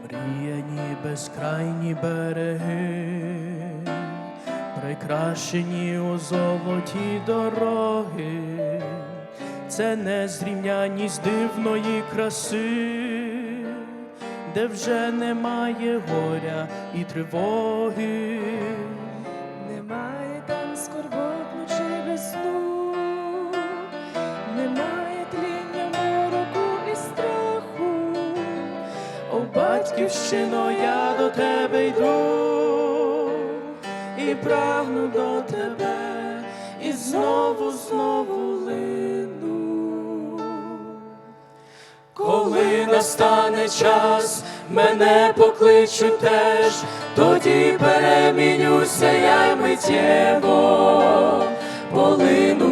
Омріяні безкрайні береги, прикрашені у золоті дороги, це незрівняність дивної краси, де вже немає горя і тривоги. Батьківщино, я до тебе йду і прагну до тебе, і знову, знову лину. Коли настане час, мене покличуть теж, тоді перемінюся я миттєво, полину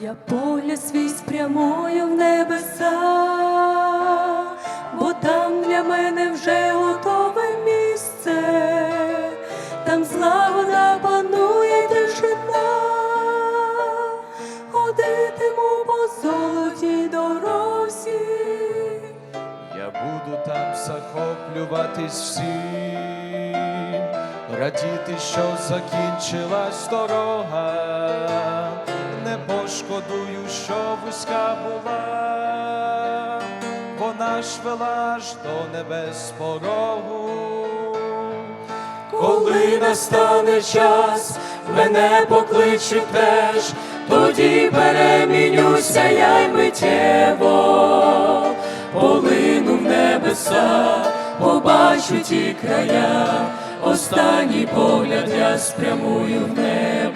Я погляд свій спрямую в небеса, бо там для мене вже готове місце, там злагода панує тишина, ходитиму по золотій дорозі. Я буду там захоплюватись всім, радіти, що закінчилась дорога, не пошкодую, що вузька була, вона ж вела ж до небес порогу. Коли настане час, мене покличуть теж, тоді перемінюся я й миттєво, полину в небеса, побачу ті края, останній погляд я спрямую в небо.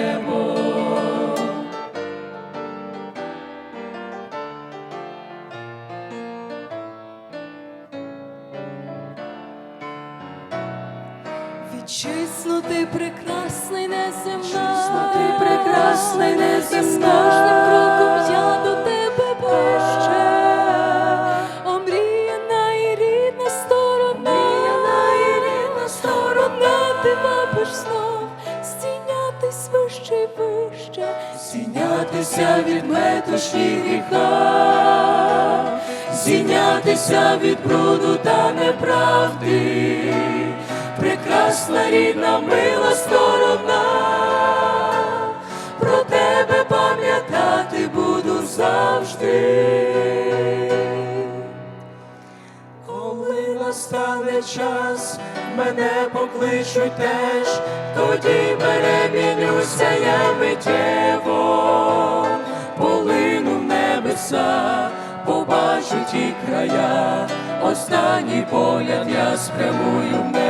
Вітчизну ти прекрасний неземна, Вітчизно, ти прекрасна й неземна. І з кожним кроком я до тебе ближче. Омріяна і рідна сторона, Омріяна і рідна сторона. ти вабиш знов, стінятись вище й вище. Зійнятися від метушні гріха, зійнятися від бруду та неправди, прекрасна рідна мила сторона, про тебе пам'ятати буду завжди. Коли настане час, мене покличуть теж, тоді перемінюся я миттєво, полину в небеса, побачу ті края, останній погляд я спрямую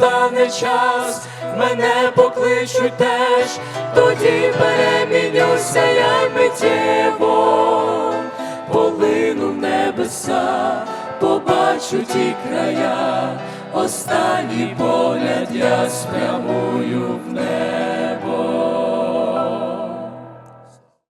настане час, мене покличуть теж, тоді перемінюся я миттєво полину в небеса, побачу ті края, останній погляд я спрямую в небо.